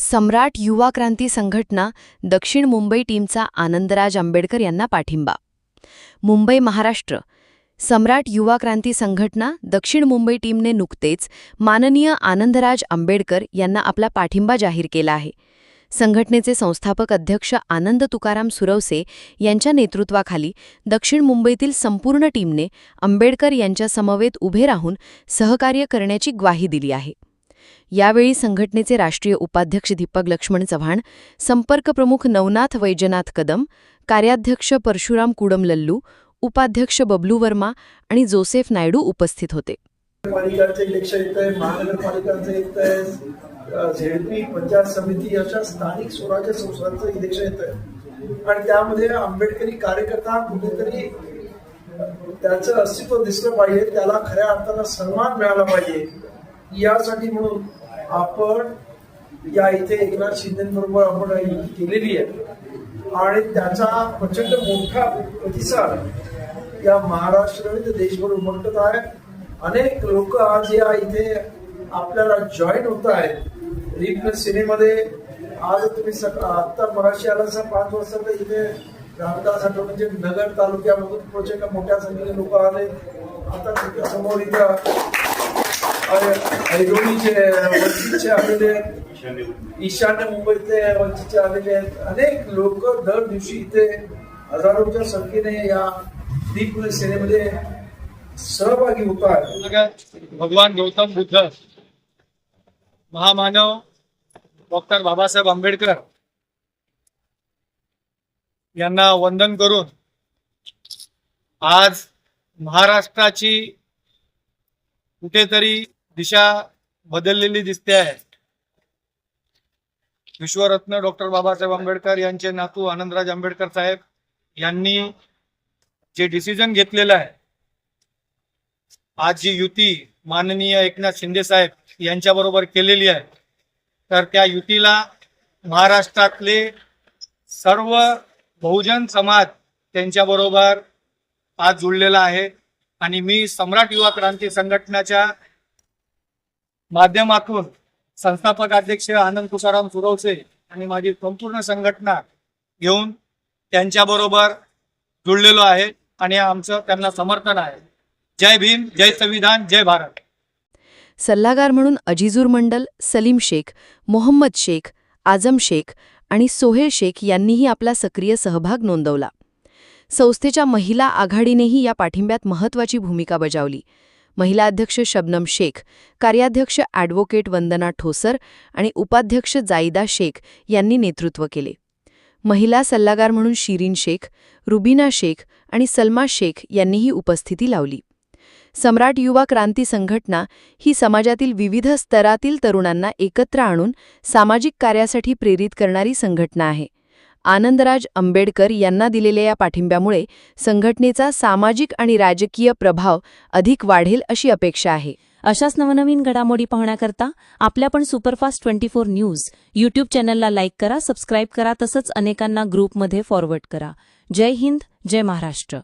सम्राट युवा क्रांती संघटना दक्षिण मुंबई टीमचा आनंदराज आंबेडकर यांना पाठिंबा. मुंबई महाराष्ट्र. सम्राट युवा क्रांती संघटना दक्षिण मुंबई टीमने नुकतेच माननीय आनंदराज आंबेडकर यांना आपला पाठिंबा जाहीर केला आहे. संघटनेचे संस्थापक अध्यक्ष आनंद तुकाराम सुरवसे यांच्या नेतृत्वाखाली दक्षिण मुंबईतील संपूर्ण टीमने आंबेडकर यांच्या समवेत उभे राहून सहकार्य करण्याची ग्वाही दिली आहे. यावेळी संघटनेचे राष्ट्रीय उपाध्यक्ष दीपक लक्ष्मण चव्हाण संपर्क प्रमुख नवनाथ वैजनाथ कदम कार्याध्यक्ष परशुराम कुडम लल्लू उपाध्यक्ष बबलू वर्मा आणि जोसेफ नायडू उपस्थित होते. पालिकांचं इलेक्शन येत आहे महानगरपालिकांचं येत आहे झेडपी पंचायत समिती अशा स्थानिक स्वराज्य संस्थांचं इलेक्शन येत आहे आणि त्यामध्ये आंबेडकरी कार्यकर्ता कुठेतरी त्याचं अस्तित्व दिसलं पाहिजे त्याला खऱ्या अर्थानं सन्मान मिळाला पाहिजे. यासाठी म्हणून आपण या इथे एकनाथ शिंदेबरोबर आपण केलेली आहे. आणि त्याचा प्रचंड मोठा प्रतिसाद या महाराष्ट्र आणि देशभर उमटत आहे. अनेक लोक आज या इथे आपल्याला जॉईन होत आहेत. रिप्ल सिनेमध्ये आज तुम्ही सकाळ आत्ता मराठी आला असा पाच वाजता तर इथे रामदास आठवण म्हणजे नगर तालुक्यामधून प्रचंड मोठ्या संख्येने लोक आले. आता तुमच्यासमोर इथं ऐरोलीचे वंचितचे आलेले आहेत. ईशान्य मुंबईतले वंचितचे आलेले आहेत. अनेक लोक दर दिवशी इथे हजारोच्या संख्येने या दीप सेनेमध्ये सहभागी होतात. भगवान गौतम बुद्ध महामानव डॉक्टर बाबासाहेब आंबेडकर यांना वंदन करून आज महाराष्ट्राची कुठेतरी दिशा बदललेली दिसते आहे. विश्वरत्न डॉक्टर बाबासाहेब आंबेडकर यांचे नातू आनंदराज आंबेडकर साहेब यांनी जे डिसिजन घेतलेलं आहे आज जी युती माननीय एकनाथ शिंदे साहेब यांच्या बरोबर केलेली आहे तर त्या युतीला महाराष्ट्रातले सर्व बहुजन समाज त्यांच्याबरोबर आज जुळलेला आहे. आणि मी सम्राट युवा क्रांती संघटनाच्या माध्यमातून संस्थापक अध्यक्ष आनंद तुकाराम सुरवसे आणि माझी संपूर्ण संघटना घेऊन त्यांच्याबरोबर जुळलेलो आहे आणि आमचं त्यांना समर्थन आहे. जय भीम जय संविधान जय भारत. सल्लागार म्हणून अजिजूर मंडल सलीम शेख मोहम्मद शेख आझम शेख आणि सोहेल शेख यांनीही आपला सक्रिय सहभाग नोंदवला. संस्थेच्या महिला आघाडीनेही या पाठिंब्यात महत्त्वाची भूमिका बजावली. महिला अध्यक्ष शबनम शेख कार्याध्यक्ष ॲडव्होकेट वंदना ठोसर आणि उपाध्यक्ष जाईदा शेख यांनी नेतृत्व केले. महिला सल्लागार म्हणून शिरीन शेख रुबीना शेख आणि सलमा शेख यांनीही उपस्थिती लावली. सम्राट युवा क्रांती संघटना ही समाजातील विविध स्तरातील तरुणांना एकत्र आणून सामाजिक कार्यासाठी प्रेरित करणारी संघटना आहे. आनंदराज आंबेडकर यांना दिलेल्या या पाठिंब्यामुळे संघटनेचा सामाजिक आणि राजकीय प्रभाव अधिक वाढेल अशी अपेक्षा आहे. अशाच नवनवीन घडामोडी पाहण्याकरता आपल्या पण superfast twenty four news YouTube चॅनलला लाईक करा सबस्क्राईब करा तसंच अनेकांना ग्रुपमध्ये फॉरवर्ड करा. जय हिंद जय महाराष्ट्र.